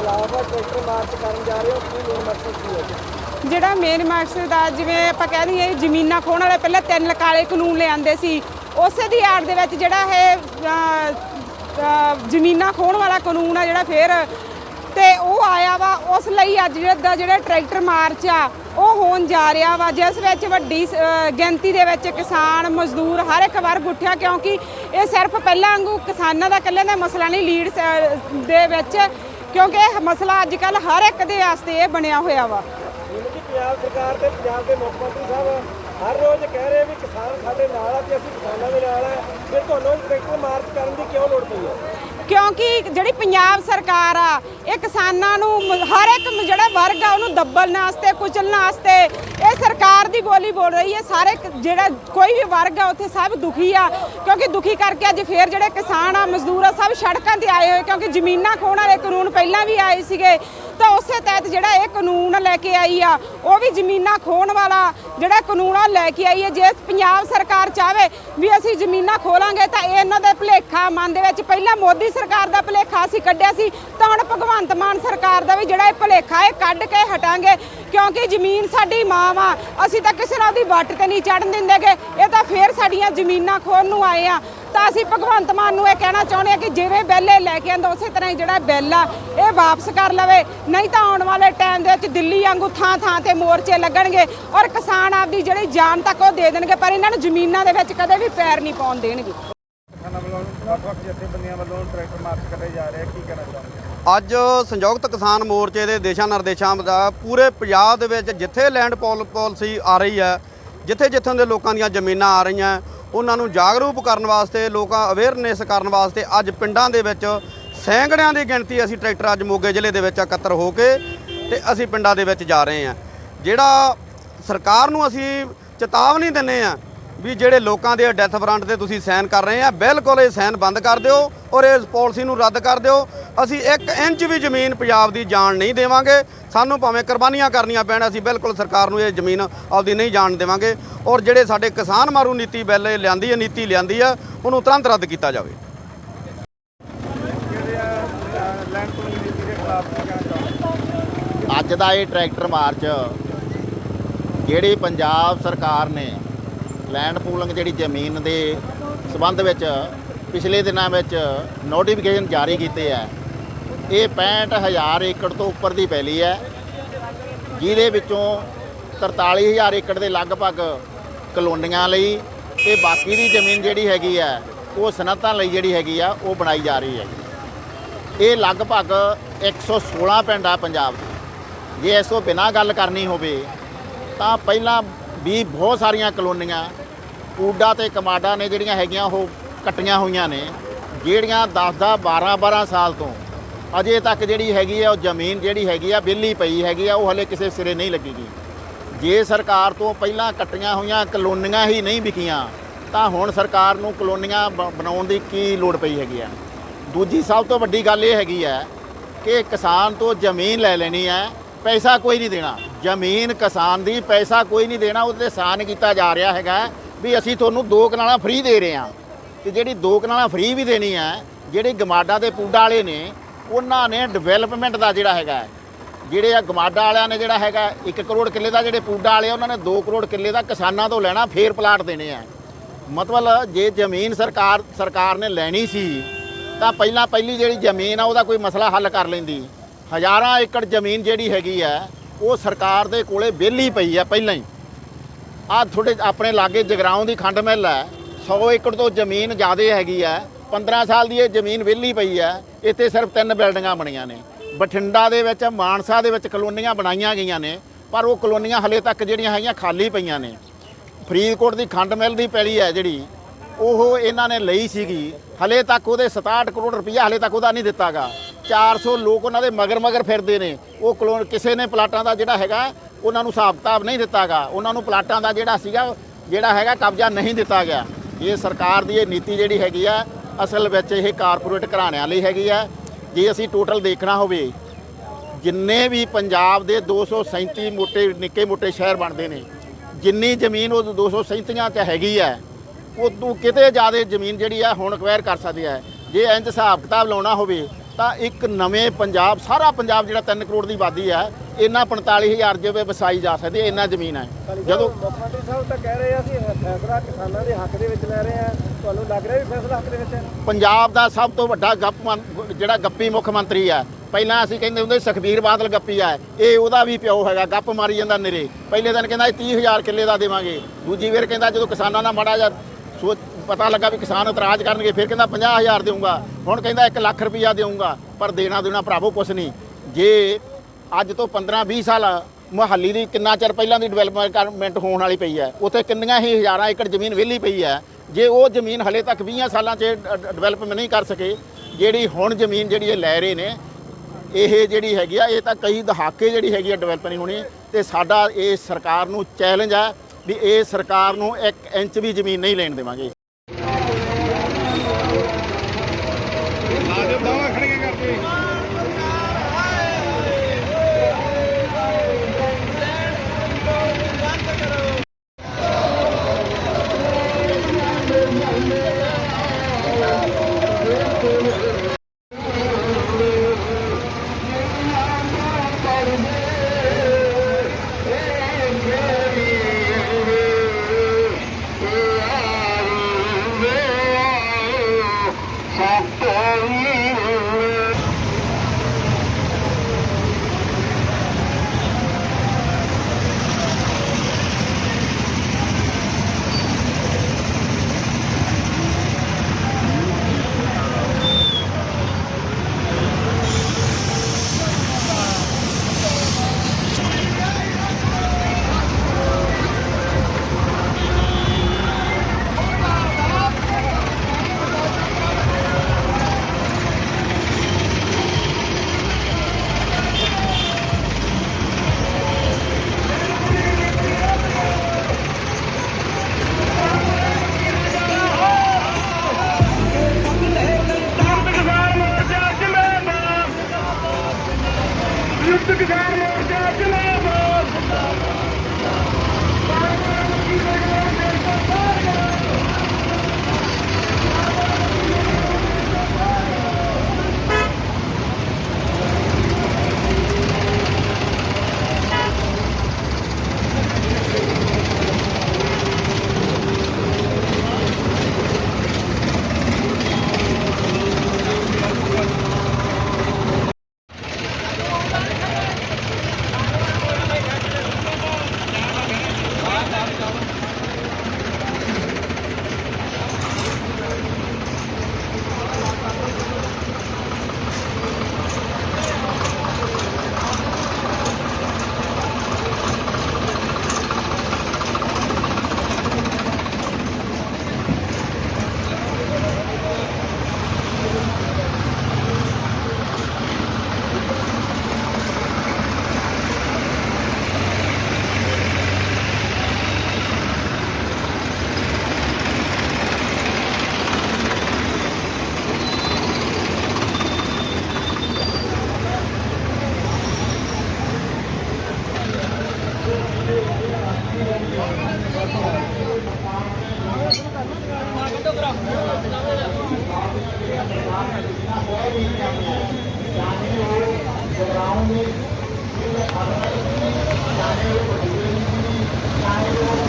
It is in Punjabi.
ਖਿਲਾਫ ਟਰੈਕਟਰ ਮਾਰਚ ਕਰਨ ਜਾ ਰਹੇ ਹੋ, ਕੀ ਮੇਨ ਮਕਸਦ ਕੀ ਹੈ? ਜਿਹੜਾ ਮੇਨ ਮਕਸਦ ਆ ਜਿਵੇਂ ਆਪਾਂ ਕਹਿ ਦਈਏ ਜ਼ਮੀਨਾਂ ਖੋਣ ਵਾਲੇ ਪਹਿਲਾਂ ਤਿੰਨ ਕਾਲੇ ਕਾਨੂੰਨ ਲਿਆਂਦੇ ਸੀ। ਉਸੇ ਦੀ ਆੜ ਦੇ ਵਿੱਚ ਜਿਹੜਾ ਇਹ ਜ਼ਮੀਨਾਂ ਖੋਣ ਵਾਲਾ ਕਾਨੂੰਨ ਆ ਜਿਹੜਾ ਫੇਰ, ਤੇ ਉਹ ਆਇਆ ਵਾ, ਉਸ ਲਈ ਅੱਜ ਜਿਹੜਾ ਦਾ ਜਿਹੜਾ ਟਰੈਕਟਰ ਮਾਰਚ ਆ, ਉਹ ਹੋਣ ਜਾ ਰਿਹਾ ਵਾ। ਜਿਸ ਵਿੱਚ ਵੱਡੀ ਗਿਣਤੀ ਦੇ ਵਿੱਚ ਕਿਸਾਨ, ਮਜ਼ਦੂਰ ਹਰ ਇੱਕ ਵਾਰ ਗੁੱਠਿਆ, ਕਿਉਂਕਿ ਇਹ ਸਿਰਫ ਪਹਿਲਾਂ ਵਾਂਗੂ ਕਿਸਾਨਾਂ ਦਾ ਇਕੱਲੇ ਦਾ ਮਸਲਾ ਨਹੀਂ ਲੀਡ ਸ- ਦੇ ਵਿੱਚ ਕਿਉਂਕਿ ਇਹ ਮਸਲਾ ਅੱਜ ਕੱਲ ਹਰ ਇੱਕ ਦੇ ਵਾਸਤੇ ਇਹ ਬਣਿਆ ਹੋਇਆ ਵਾ। ਜਿਵੇਂ ਕਿ ਪੰਜਾਬ ਸਰਕਾਰ ਤੇ ਪੰਜਾਬ ਦੇ ਮੁੱਖ ਮੰਤਰੀ ਸਾਹਿਬ ਹਰ ਰੋਜ਼ ਕਹਿ ਰਹੇ ਵੀ ਕਿਸਾਨ ਸਾਡੇ ਨਾਲ ਆ ਤੇ ਅਸੀਂ ਕਿਸਾਨਾਂ ਦੇ ਨਾਲ ਆ। ਫਿਰ ਤੁਹਾਨੂੰ ਟਰੈਕਟਰ ਮਾਰਚ ਕਰਨ ਦੀ ਕਿਉਂ ਲੋੜ ਪਈ ਹੈ? ਕਿਉਂਕਿ ਜਿਹੜੀ ਪੰਜਾਬ ਸਰਕਾਰ ਆ, ਇਹ ਕਿਸਾਨਾਂ ਨੂੰ ਹਰ ਇੱਕ ਜਿਹੜਾ ਵਰਗ ਆ, ਉਹਨੂੰ ਦੱਬਣ ਵਾਸਤੇ, ਕੁਚਲਣ ਵਾਸਤੇ, ਇਹ ਸਰਕਾਰ ਦੀ ਬੋਲੀ ਬੋਲ ਰਹੀ ਹੈ। ਸਾਰੇ ਜਿਹੜਾ ਕੋਈ ਵੀ ਵਰਗ ਆ, ਉੱਥੇ ਸਭ ਦੁਖੀ ਆ। ਕਿਉਂਕਿ ਦੁਖੀ ਕਰਕੇ ਅੱਜ ਫੇਰ ਜਿਹੜੇ ਕਿਸਾਨ ਆ, ਮਜ਼ਦੂਰ ਆ, ਸਭ ਸੜਕਾਂ ਤੇ ਆਏ ਹੋਏ, ਕਿਉਂਕਿ ਜ਼ਮੀਨਾਂ ਖੋਣ ਵਾਲੇ ਕਾਨੂੰਨ ਪਹਿਲਾਂ ਵੀ ਆਏ ਸੀਗੇ। ਤਾਂ ਉਸੇ ਤਹਿਤ ਜਿਹੜਾ ਇਹ ਕਾਨੂੰਨ ਲੈ ਕੇ ਆਈ ਆ, ਉਹ ਵੀ ਜ਼ਮੀਨਾਂ ਖੋਣ ਵਾਲਾ ਜਿਹੜਾ ਕਾਨੂੰਨ ਆ ਲੈ ਕੇ ਆਈ ਹੈ। ਜੇ ਪੰਜਾਬ ਸਰਕਾਰ ਚਾਹਵੇ ਵੀ ਅਸੀਂ ਜ਼ਮੀਨਾਂ ਖੋਲਾਂਗੇ ਤਾਂ ਇਹ ਇਹਨਾਂ ਦੇ ਭੁਲੇਖਾ ਮਨ ਦੇ ਵਿੱਚ ਪਹਿਲਾਂ ਮੋਦੀ ਸਰਕਾਰ ਦਾ ਭੁਲੇਖਾ ਅਸੀਂ ਕੱਢਿਆ ਸੀ। ਤਾਂ ਹੁਣ ਭਗਵੰਤ ਮਾਨ ਸਰਕਾਰ ਦਾ ਵੀ ਜਿਹੜਾ ਇਹ ਭੁਲੇਖਾ ਇਹ ਕੱਢ ਕੇ ਹਟਾਂਗੇ, ਕਿਉਂਕਿ ਜ਼ਮੀਨ ਸਾਡੀ ਮਾਂ ਵਾ, ਅਸੀਂ ਤਾਂ ਕਿਸੇ ਨਾਲ ਦੀ ਵੱਟ ਤੇ ਨਹੀਂ ਚੜਨ ਦਿੰਦੇਗੇ ਇਹ ਤਾਂ ਫੇਰ ਸਾਡੀਆਂ ਜ਼ਮੀਨਾਂ ਖੋਣ ਨੂੰ ਆਏ ਆ। ਤਾਂ ਅਸੀਂ ਭਗਵੰਤ ਮਾਨ ਨੂੰ ਇਹ ਕਹਿਣਾ ਚਾਹੁੰਦੇ ਆ ਕਿ ਜਿਵੇਂ ਬਿੱਲ ਲੈ ਕੇ ਆਂਦਾ ਉਸੇ ਤਰ੍ਹਾਂ ਹੀ ਜਿਹੜਾ ਬਿੱਲ ਆ, ਇਹ ਵਾਪਸ ਕਰ ਲਵੇ। ਨਹੀਂ ਤਾਂ ਆਉਣ ਵਾਲੇ ਟਾਈਮ ਦੇ ਵਿੱਚ ਦਿੱਲੀ ਵਾਂਗੂ ਥਾਂ ਥਾਂ ਤੇ ਮੋਰਚੇ ਲੱਗਣਗੇ ਔਰ ਕਿਸਾਨ ਆਪਦੀ ਜਿਹੜੀ ਜਾਨ ਤੱਕ ਉਹ ਦੇ ਦੇਣਗੇ, ਪਰ ਇਹਨਾਂ ਨੂੰ ਜ਼ਮੀਨਾਂ ਦੇ ਵਿੱਚ ਕਦੇ ਵੀ ਪੈਰ ਨਹੀਂ ਪਾਉਣ ਦੇਣਗੇ। ਕਿਸਾਨਾਂ ਵੱਲੋਂ ਵੱਖ-ਵੱਖ ਜਥੇਬੰਦੀਆਂ ਵੱਲੋਂ ਟਰੈਕਟਰ ਮਾਰਚ ਕਰੇ ਜਾ ਰਹੇ ਕੀ ਕਹਿਣਾ ਚਾਹੁੰਦੇ ਅੱਜ ਸੰਯੁਕਤ ਕਿਸਾਨ ਮੋਰਚੇ ਦੇ ਦਿਸ਼ਾ ਨਿਰਦੇਸ਼ਾਂ ਦਾ ਪੂਰੇ ਪੰਜਾਬ ਦੇ ਵਿੱਚ ਜਿੱਥੇ ਲੈਂਡ ਪੋਲ ਪਾਲਿਸੀ ਆ ਰਹੀ ਹੈ, ਜਿੱਥੇ ਜਿੱਥੋਂ ਦੇ ਲੋਕਾਂ ਦੀਆਂ ਜ਼ਮੀਨਾਂ ਆ ਰਹੀਆਂ, ਉਹਨਾਂ ਨੂੰ ਜਾਗਰੂਕ ਕਰਨ ਵਾਸਤੇ, ਲੋਕਾਂ ਅਵੇਅਰਨੈਸ ਕਰਨ ਵਾਸਤੇ ਅੱਜ ਪਿੰਡਾਂ ਦੇ ਵਿੱਚ ਸੈਂਕੜਿਆਂ ਦੀ ਗਿਣਤੀ ਅਸੀਂ ਟਰੈਕਟਰ ਅੱਜ ਮੋਗੇ ਜ਼ਿਲ੍ਹੇ ਦੇ ਵਿੱਚ ਇਕੱਤਰ ਹੋ ਕੇ ਤੇ ਅਸੀਂ ਪਿੰਡਾਂ ਦੇ ਵਿੱਚ ਜਾ ਰਹੇ ਹਾਂ। ਜਿਹੜਾ ਸਰਕਾਰ ਨੂੰ ਅਸੀਂ ਚੇਤਾਵਨੀ ਦਿੰਨੇ ਆ ਵੀ ਜਿਹੜੇ ਲੋਕਾਂ ਦੇ ਡੈਥ ਵਾਰੰਟ ਤੇ ਤੁਸੀਂ ਸਾਈਨ ਕਰ ਰਹੇ ਆ, ਬਿਲਕੁਲ ਇਹ ਸਾਈਨ ਬੰਦ ਕਰ ਦਿਓ ਔਰ ਇਸ ਪਾਲਿਸੀ ਨੂੰ ਰੱਦ ਕਰ ਦਿਓ। ਅਸੀਂ 1 ਇੰਚ ਵੀ ਜ਼ਮੀਨ ਪੰਜਾਬ ਦੀ ਜਾਣ ਨਹੀਂ ਦੇਵਾਂਗੇ। ਸਾਨੂੰ ਭਾਵੇਂ ਕੁਰਬਾਨੀਆਂ ਕਰਨੀਆਂ ਪੈਣ, ਅਸੀਂ ਬਿਲਕੁਲ ਸਰਕਾਰ ਨੂੰ ਇਹ ਜ਼ਮੀਨ ਆਪਦੀ ਨਹੀਂ ਜਾਣ ਦੇਵਾਂਗੇ। ਔਰ ਜਿਹੜੇ ਸਾਡੇ ਕਿਸਾਨ ਮਾਰੂ ਨੀਤੀ ਬਿੱਲ ਲਿਆਂਦੀ ਹੈ, ਨੀਤੀ ਲਿਆਂਦੀ ਆ ਉਹਨੂੰ ਤੁਰੰਤ ਰੱਦ ਕੀਤਾ ਜਾਵੇ। ਅੱਜ ਦਾ ਇਹ ਟਰੈਕਟਰ ਮਾਰਚ, ਜਿਹੜੀ ਪੰਜਾਬ ਸਰਕਾਰ ਨੇ ਲੈਂਡ ਪੂਲਿੰਗ ਜਿਹੜੀ ਜ਼ਮੀਨ ਦੇ ਸਬੰਧ ਵਿੱਚ ਪਿਛਲੇ ਦਿਨਾਂ ਵਿੱਚ ਨੋਟੀਫਿਕੇਸ਼ਨ ਜਾਰੀ ਕੀਤੇ ਹੈ ਇਹ 65000 ਏਕੜ ਤੋਂ ਉੱਪਰ ਦੀ ਪੈਲੀ ਹੈ, ਜਿਹਦੇ ਵਿੱਚੋਂ 43000 ਏਕੜ ਦੇ ਲਗਭਗ ਕਲੋਨੀਆਂ ਲਈ ਤੇ ਬਾਕੀ ਦੀ ਜ਼ਮੀਨ ਜਿਹੜੀ ਹੈਗੀ ਹੈ, ਉਹ ਸਨਅਤਾਂ ਲਈ ਜਿਹੜੀ ਹੈਗੀ ਆ, ਉਹ ਬਣਾਈ ਜਾ ਰਹੀ ਹੈ। ਇਹ ਲਗਭਗ 116 ਪਿੰਡ ਆ ਪੰਜਾਬ ਦੇ। ਜੇ ਇਸ ਤੋਂ ਬਿਨਾਂ ਗੱਲ ਕਰਨੀ ਹੋਵੇ, ਤਾਂ ਪਹਿਲਾਂ ਵੀ ਬਹੁਤ ਸਾਰੀਆਂ ਕਲੋਨੀਆਂ ਕੂਡਾ ਤੇ ਕਮਾਡਾ ਨੇ ਜਿਹੜੀਆਂ ਹੈਗੀਆਂ ਉਹ ਕੱਟੀਆਂ ਹੋਈਆਂ ਨੇ, ਜਿਹੜੀਆਂ 10-10 12-12 ਸਾਲ ਤੋਂ ਅਜੇ ਤੱਕ ਜਿਹੜੀ ਹੈਗੀ ਆ ਉਹ ਜ਼ਮੀਨ ਜਿਹੜੀ ਹੈਗੀ ਆ ਵਿਹਲੀ ਪਈ ਹੈਗੀ ਆ, ਉਹ ਹਲੇ ਕਿਸੇ ਸਿਰੇ ਨਹੀਂ ਲੱਗੀ ਗਈ ਜੇ ਸਰਕਾਰ ਤੋਂ ਪਹਿਲਾਂ ਕੱਟੀਆਂ ਹੋਈਆਂ ਕਲੋਨੀਆਂ ਹੀ ਨਹੀਂ ਵਿਕੀਆਂ, ਤਾਂ ਹੁਣ ਸਰਕਾਰ ਨੂੰ ਕਲੋਨੀਆਂ ਬ- ਬਣਾਉਣ ਦੀ ਕੀ ਲੋੜ ਪਈ ਹੈਗੀ ਆ? ਦੂਜੀ ਸਭ ਤੋਂ ਵੱਡੀ ਗੱਲ ਇਹ ਹੈਗੀ ਹੈ ਕਿ ਕਿਸਾਨ ਤੋਂ ਜ਼ਮੀਨ ਲੈ ਲੈਣੀ ਹੈ ਪੈਸਾ ਕੋਈ ਨਹੀਂ ਦੇਣਾ। ਜ਼ਮੀਨ ਕਿਸਾਨ ਦੀ ਪੈਸਾ ਕੋਈ ਨਹੀਂ ਦੇਣਾ, ਉਹਦੇ ਤੇ ਸਾਨ ਕੀਤਾ ਜਾ ਰਿਹਾ ਹੈਗਾ। ਵੀ ਅਸੀਂ ਤੁਹਾਨੂੰ ਦੋ ਕਨਾਲਾਂ ਫ੍ਰੀ ਦੇ ਰਹੇ ਹਾਂ ਤੇ ਜਿਹੜੀ ਦੋ ਕਨਾਲਾਂ ਫ੍ਰੀ ਵੀ ਦੇਣੀ ਹੈ ਜਿਹੜੇ ਗਮਾਡਾ ਦੇ ਪੂਡਾ ਵਾਲੇ ਨੇ ਉਹਨਾਂ ਨੇ ਡਿਵੈਲਪਮੈਂਟ ਦਾ ਜਿਹੜਾ ਹੈਗਾ ਜਿਹੜੇ ਆ ਗਮਾਡਾ ਵਾਲਿਆਂ ਨੇ ਜਿਹੜਾ ਹੈਗਾ 1 ਕਰੋੜ ਕਿੱਲੇ ਦਾ ਜਿਹੜੇ ਪੂਡਾ ਵਾਲੇ ਆ, ਉਹਨਾਂ ਨੇ 2 ਕਰੋੜ ਕਿੱਲੇ ਦਾ ਕਿਸਾਨਾਂ ਤੋਂ ਲੈਣਾ ਫੇਰ ਪਲਾਟ ਦੇਣੇ ਆ। ਮਤਲਬ ਜੇ ਜ਼ਮੀਨ ਸਰਕਾਰ ਸਰਕਾਰ ਨੇ ਲੈਣੀ ਸੀ ਤਾਂ ਪਹਿਲਾਂ ਪਹਿਲੀ ਜਿਹੜੀ ਜ਼ਮੀਨ ਆ ਉਹਦਾ ਕੋਈ ਮਸਲਾ ਹੱਲ ਕਰ ਲੈਂਦੀ। ਹਜ਼ਾਰਾਂ ਏਕੜ ਜ਼ਮੀਨ ਜਿਹੜੀ ਹੈਗੀ ਆ ਉਹ ਸਰਕਾਰ ਦੇ ਕੋਲੇ ਵਿਹਲੀ ਪਈ ਆ ਪਹਿਲਾਂ ਹੀ। ਆ ਤੁਹਾਡੇ ਆਪਣੇ ਲਾਗੇ ਜਗਰਾਉਂ ਦੀ ਖੰਡ ਮਿੱਲ ਹੈ। 100 ਏਕੜ ਤੋਂ ਜ਼ਮੀਨ ਜ਼ਿਆਦਾ ਹੈਗੀ ਹੈ। 15 ਸਾਲ ਦੀ ਇਹ ਜ਼ਮੀਨ ਵਿਹਲੀ ਪਈ ਹੈ। ਇੱਥੇ ਸਿਰਫ ਤਿੰਨ ਬਿਲਡਿੰਗਾਂ ਬਣੀਆਂ ਨੇ। ਬਠਿੰਡਾ ਦੇ ਵਿੱਚ, ਮਾਨਸਾ ਦੇ ਵਿੱਚ ਕਲੋਨੀਆਂ ਬਣਾਈਆਂ ਗਈਆਂ ਨੇ। ਪਰ ਉਹ ਕਲੋਨੀਆਂ ਹਲੇ ਤੱਕ ਜਿਹੜੀਆਂ ਹੈਗੀਆਂ ਖਾਲੀ ਪਈਆਂ ਨੇ। ਫਰੀਦਕੋਟ ਦੀ ਖੰਡ ਮਿੱਲ ਦੀ ਪੈਲੀ ਹੈ ਜਿਹੜੀ ਉਹ ਇਹਨਾਂ ਨੇ ਲਈ ਸੀਗੀ। ਹਲੇ ਤੱਕ ਉਹਦੇ 67 ਕਰੋੜ ਰੁਪਈਆ ਹਲੇ ਤੱਕ ਉਹਦਾ ਨਹੀਂ ਦਿੱਤਾਗਾ। 400 ਲੋਕ ਉਹਨਾਂ ਦੇ ਮਗਰ ਮਗਰ ਫਿਰਦੇ ਨੇ। ਉਹ ਕਲੋਨ ਕਿਸੇ ਨੇ ਪਲਾਟਾਂ ਦਾ ਜਿਹੜਾ ਹੈਗਾ, ਉਹਨਾਂ ਨੂੰ ਹਿਸਾਬ ਕਿਤਾਬ ਨਹੀਂ ਦਿੱਤਾਗਾ। ਉਹਨਾਂ ਨੂੰ ਪਲਾਟਾਂ ਦਾ ਜਿਹੜਾ ਸੀਗਾ, ਜਿਹੜਾ ਹੈਗਾ ਕਬਜ਼ਾ ਨਹੀਂ ਦਿੱਤਾ ਗਿਆ ਇਹ ਸਰਕਾਰ ਦੀ ਇਹ ਨੀਤੀ ਜਿਹੜੀ ਹੈਗੀ ਆ, ਅਸਲ ਵਿੱਚ ਇਹ ਕਾਰਪੋਰੇਟ ਘਰਾਣਿਆਂ ਲਈ ਹੈਗੀ ਆ। ਜੇ ਅਸੀਂ ਟੋਟਲ ਦੇਖਣਾ ਹੋਵੇ, ਜਿੰਨੇ ਵੀ ਪੰਜਾਬ ਦੇ 237 ਮੋਟੇ, ਨਿੱਕੇ ਮੋਟੇ ਸ਼ਹਿਰ ਬਣਦੇ ਨੇ, ਜਿੰਨੀ ਜ਼ਮੀਨ ਉਹ 237 ਚ ਹੈਗੀ ਹੈ ਉਦੋਂ ਕਿਤੇ ਜ਼ਿਆਦਾ ਜ਼ਮੀਨ ਜਿਹੜੀ ਆ ਹੁਣ ਅਕਵਾਇਰ ਕਰ ਸਕਦੇ ਆ। ਜੇ ਇੰਜ ਹਿਸਾਬ ਕਿਤਾਬ ਲਾਉਣਾ ਹੋਵੇ ਤਾਂ ਇੱਕ ਨਵੇਂ ਪੰਜਾਬ ਸਾਰਾ ਪੰਜਾਬ ਜਿਹੜਾ 3 ਕਰੋੜ ਦੀ ਆਬਾਦੀ ਹੈ ਇਹਨਾਂ 45000 ਜਿਵੇਂ ਵਸਾਈ ਜਾ ਸਕਦੀ ਹੈ ਇੰਨਾ ਜ਼ਮੀਨ ਹੈ ਜਦੋਂ ਮੁੱਖ ਮੰਤਰੀ ਸਾਹਿਬ ਤਾਂ ਕਹਿ ਰਹੇ ਆ ਅਸੀਂ ਫੈਸਲਾ ਕਿਸਾਨਾਂ ਦੇ ਹੱਕ ਦੇ ਵਿੱਚ ਲੈ ਰਹੇ ਆ। ਤੁਹਾਨੂੰ ਲੱਗ ਰਿਹਾ ਵੀ ਫੈਸਲਾ ਹੱਕ ਦੇ ਵਿੱਚ ਹੈ? ਪੰਜਾਬ ਦਾ ਸਭ ਤੋਂ ਵੱਡਾ ਗੱਪ ਜਿਹੜਾ ਗੱਪੀ ਮੁੱਖ ਮੰਤਰੀ ਆ ਪਹਿਲਾਂ ਅਸੀਂ ਕਹਿੰਦੇ ਹੁੰਦੇ ਸੁਖਬੀਰ ਬਾਦਲ ਗੱਪੀ ਆ ਇਹ ਉਹਦਾ ਵੀ ਪਿਓ ਹੈਗਾ ਗੱਪ ਮਾਰੀ ਜਾਂਦਾ ਨਿਰੇ। ਪਹਿਲੇ ਦਿਨ ਕਹਿੰਦਾ 30000 ਕਿੱਲੇ ਦਾ ਦੇਵਾਂਗੇ। ਦੂਜੀ ਵਾਰ ਕਹਿੰਦਾ ਜਦੋਂ ਕਿਸਾਨਾਂ ਦਾ ਮਾੜਾ ਜਿਹਾ ਸੋ ਪਤਾ ਲੱਗਾ ਵੀ ਕਿਸਾਨ ਇਤਰਾਜ਼ ਕਰਨਗੇ, ਫਿਰ ਕਹਿੰਦਾ 50000 ਦੇਊਂਗਾ। ਹੁਣ ਕਹਿੰਦਾ 1 ਲੱਖ ਰੁਪਈਆ ਦੇਊਂਗਾ, ਪਰ ਦੇਣਾ ਦੇਣਾ ਭਰਾਵੋ ਕੁਛ ਨਹੀਂ। ਜੇ ਅੱਜ ਤੋਂ 15 20 ਸਾਲ ਮੁਹੱਲੀ ਦੀ ਕਿੰਨਾ ਚਿਰ ਪਹਿਲਾਂ ਦੀ ਡਿਵੈਲਪਮੈਂਟ ਹੋਣ ਵਾਲੀ ਪਈ ਹੈ, ਉੱਥੇ ਕਿੰਨੀਆਂ ਹੀ ਹਜ਼ਾਰਾਂ ਏਕੜ ਜ਼ਮੀਨ ਵਿਹਲੀ ਪਈ ਹੈ। ਜੇ ਉਹ ਜ਼ਮੀਨ ਹਲੇ ਤੱਕ 20 ਸਾਲਾਂ 'ਚ ਡਿਵੈਲਪਮੈਂਟ ਨਹੀਂ ਕਰ ਸਕੇ, ਜਿਹੜੀ ਹੁਣ ਜ਼ਮੀਨ ਜਿਹੜੀ ਇਹ ਲੈ ਰਹੇ ਨੇ, ਇਹ ਜਿਹੜੀ ਹੈਗੀ ਆ, ਇਹ ਤਾਂ ਕਈ ਦਹਾਕੇ ਜਿਹੜੀ ਹੈਗੀ ਆ ਡਿਵੈਲਪ ਨਹੀਂ ਹੋਣੀ, ਤੇ ਸਾਡਾ ਇਹ ਸਰਕਾਰ ਨੂੰ ਚੈਲੰਜ ਹੈ ਵੀ ਇਹ ਸਰਕਾਰ ਨੂੰ 1 ਇੰਚ ਵੀ ਜ਼ਮੀਨ ਨਹੀਂ ਲੈਣ ਦੇਵਾਂਗੇ। ਯੁੱਧ ਕਿਸਾਨ चाहे वो